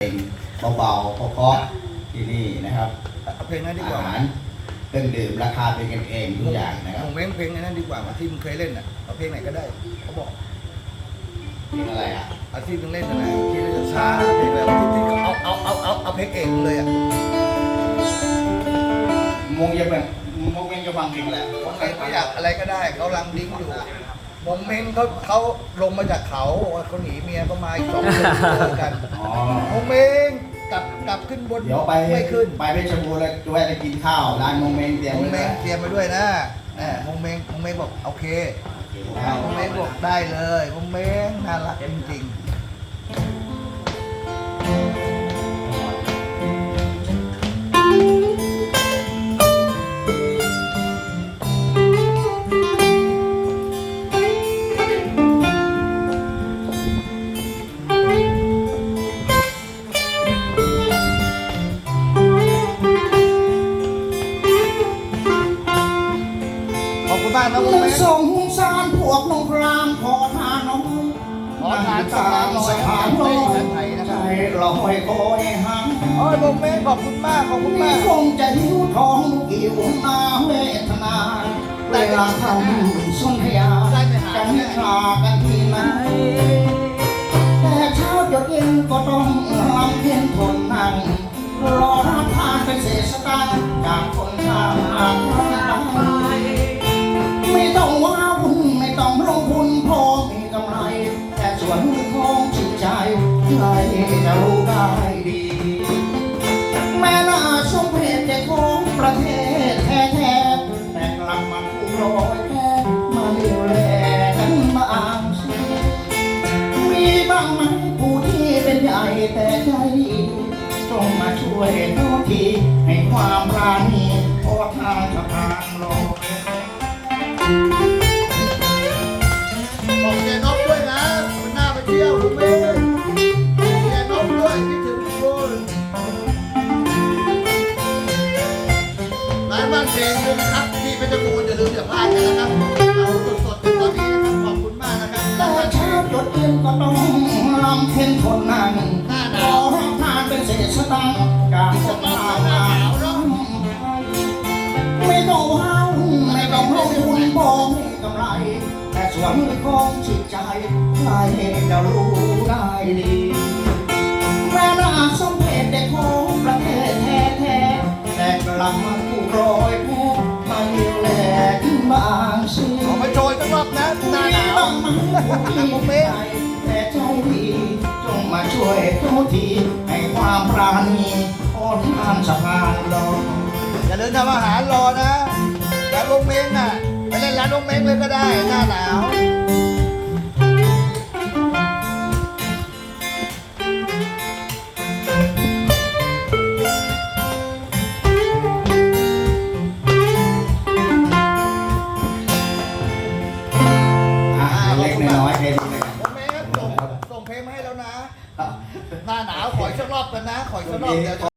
เพลงเบาๆเพราะๆที่นี่นะครับเอาเพลงนั้นดีกอาว่าหารเครื่องดื่มราคาเป็นกันเองทุกอย่างนะครับผมเม้งเพลงนั้นดีกว่าที่มึงเคยเล่นอะเอาเพลงไหนก็ได้เขาบอกเพลงอะไรอะเอาที่มึงเล่นนั่นแหละที่เราจะช้าเพลงอะไรที่ที่เอาเอาเอาเอาเอาเพลงเอกเลยอะมงยังแบบมงยังจะฟังเพลงอะไรผมเม้งไม่อยากอะไรก็ได้เขาลังดิ้งอยู่ ผมเม้งเขาเขาลงมาจากเขาเขาหนีเมียเขามาอีกสองคนเจอกันอ๋อ ผมเม้งกลับกลับขึ้นบนเดี๋ยวไปไม่ขึ้นไปเพชรบูรณ์แล้วแวะไปกินข้าวร้านมงเมงเตรียมมงไว้เม้งแล้วเตรียมไปด้วยนะแหมมงเม้งมงเม้งบอกโอเคมงเม้งบอกได้เลยมงเม้งน่ารักจริงๆ คุณมากนะคุณแม่สงสารพวกน้องพรามขอทานน้องขอทานสะพานลอยสะพานลอยไม่ใช่ไทยนะครับใจลอยคอยหางโอ้ยผมแม่ขอบคุณมากขอบคุณนี่มากคงจะหิวท้องหิวนาเวทนาเวลาทำสนธยาได้ไปหากันคลากันที่ไหนแต่เช้าจดเย็นก็ต้อง ใครจะรู้ได้ดี แม่น่าสมเพชเด็กของประเทศแท้ๆแต่กลับมาคู่รอยแพ้มาเลี้ยวแลกันมาอ่างซีมีบ้างไหมผู้ที่เป็นใหญ่แต่ใจดีจงมาช่วยโทษทีให้ความราณีโอทางสะพานล ร้านบ้านเพลงด้วยนะครับที่เพชรบูรณ์อย่าลืมอย่าพลาดกันนะครับเอาสดๆกันตอนนี้นะครับขอบคุณมากนะครับแต่เช้าจดเย็นก็ต้องลำเพ็ญคนนั่งขอรับทานเป็นเศษสตังการสตาหนาวร้อนไม่ต้องว้าวไม่ต้องลงทุนบองให้กำไร แต่ส่วนของจิตใจใครจะรู้ได้ดีแม่น่าสมเพชเด็กของประเทศแท้ๆแต่กลับมา หมผมไม่แต่ใจดีจงมาช่วยทุกทีให้ความปราณีโอทานสะพานลอยอย่าลืมทำอาหารรอนะร้านลงเม้งอะไปเล่นร้านลงเม้งเลยก็ได้หน้าหนาว เล็กๆน้อยๆแค่นี้เลยลงเม้งครับส่งส่งเพลงมาให้แล้วนะ หน้าหนาวขออีกสักรอบกันนะ ขออีกสักรอบเดี๋ยวจะ